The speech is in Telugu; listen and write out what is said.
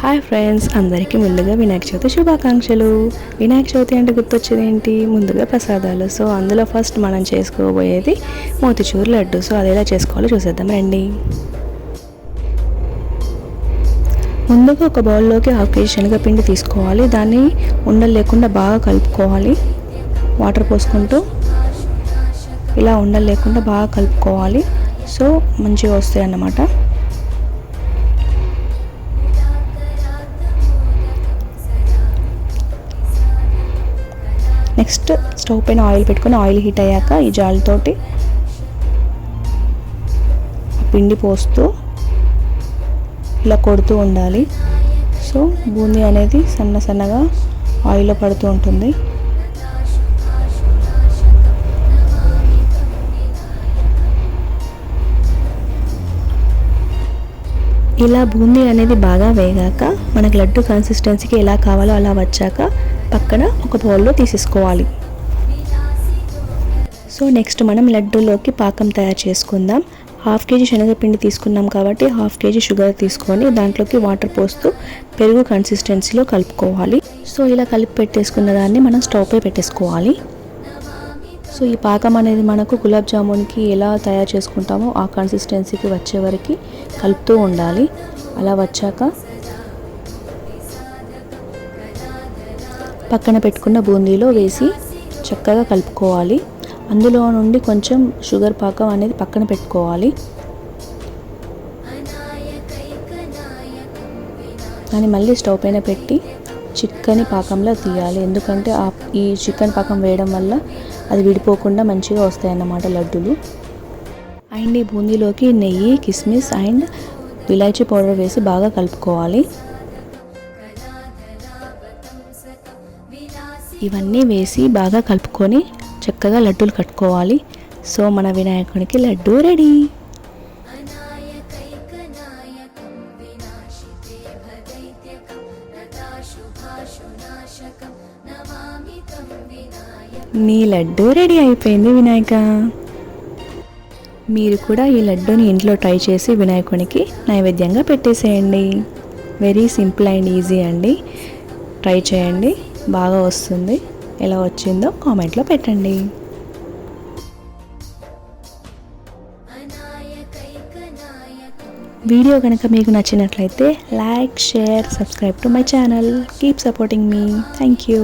హాయ్ ఫ్రెండ్స్ అందరికీ ముందుగా వినాయక చవితి శుభాకాంక్షలు. వినాయక చవితి అంటే గుర్తొచ్చేది ఏంటి ముందుగా ప్రసాదాలు. సో అందులో ఫస్ట్ మనం చేసుకోబోయేది మోతిచూర్ లడ్డు. సో అది ఎలా చేసుకోవాలో చూసేద్దాం రండి. ముందుగా ఒక బౌల్లోకి హాఫ్ కేజీ శనగపిండి తీసుకోవాలి. దాన్ని ఉండలు లేకుండా బాగా కలుపుకోవాలి. వాటర్ పోసుకుంటూ ఇలా ఉండలు లేకుండా బాగా కలుపుకోవాలి. సో మంచిగా వస్తాయి అన్నమాట నెక్స్ట్ స్టవ్ పైన ఆయిల్ పెట్టుకొని ఆయిల్ హీట్ అయ్యాక ఈ జాలితోటి పిండి పోస్తూ ఇలా కొడుతూ ఉండాలి. సో బూందీ అనేది సన్న సన్నగా ఆయిల్లో పడుతూ ఉంటుంది. ఇలా బూందీ అనేది బాగా వేగాక మనకి లడ్డు కన్సిస్టెన్సీకి ఎలా కావాలో అలా వచ్చాక పక్కన ఒక బౌల్లో తీసేసుకోవాలి. సో నెక్స్ట్ మనం లడ్డూలోకి పాకం తయారు చేసుకుందాం. హాఫ్ కేజీ శనగపిండి తీసుకున్నాం కాబట్టి హాఫ్ కేజీ షుగర్ తీసుకొని దాంట్లోకి వాటర్ పోస్తూ పెరుగు కన్సిస్టెన్సీలో కలుపుకోవాలి. సో ఇలా కలిపి పెట్టేసుకున్న దాన్ని మనం స్టవ్పై పెట్టేసుకోవాలి. సో ఈ పాకం అనేది మనకు గులాబ్ జామున్కి ఎలా తయారు చేసుకుంటామో ఆ కన్సిస్టెన్సీకి వచ్చే వరకు కలుపుతూ ఉండాలి. అలా వచ్చాక పక్కన పెట్టుకున్న బూందీలో వేసి చక్కగా కలుపుకోవాలి. అందులో నుండి కొంచెం షుగర్ పాకం అనేది పక్కన పెట్టుకోవాలి. దాన్ని మళ్ళీ స్టవ్ పైన పెట్టి చిక్కని పాకంలో తీయాలి. ఎందుకంటే ఆ ఈ చికెన్ పాకం వేయడం వల్ల అది విడిపోకుండా మంచిగా వస్తాయన్నమాట లడ్డూలు. అండ్ ఈ బూందీలోకి నెయ్యి కిస్మిస్ అండ్ ఇలాచీ పౌడర్ వేసి బాగా కలుపుకోవాలి. ఇవన్నీ వేసి బాగా కలుపుకొని చక్కగా లడ్డూలు కట్టుకోవాలి. సో మన వినాయకునికి లడ్డు రెడీ. నీ లడ్డు రెడీ అయిపోయింది వినాయక. మీరు కూడా ఈ లడ్డూని ఇంట్లో ట్రై చేసి వినాయకునికి నైవేద్యంగా పెట్టేసేయండి. వెరీ సింపుల్ అండ్ ఈజీ అండి. ట్రై చేయండి. బాగా వస్తుంది. ఎలా వచ్చిందో కామెంట్లో పెట్టండి. వీడియో కనుక మీకు నచ్చినట్లయితే like share subscribe to my channel. Keep supporting me. Thank you.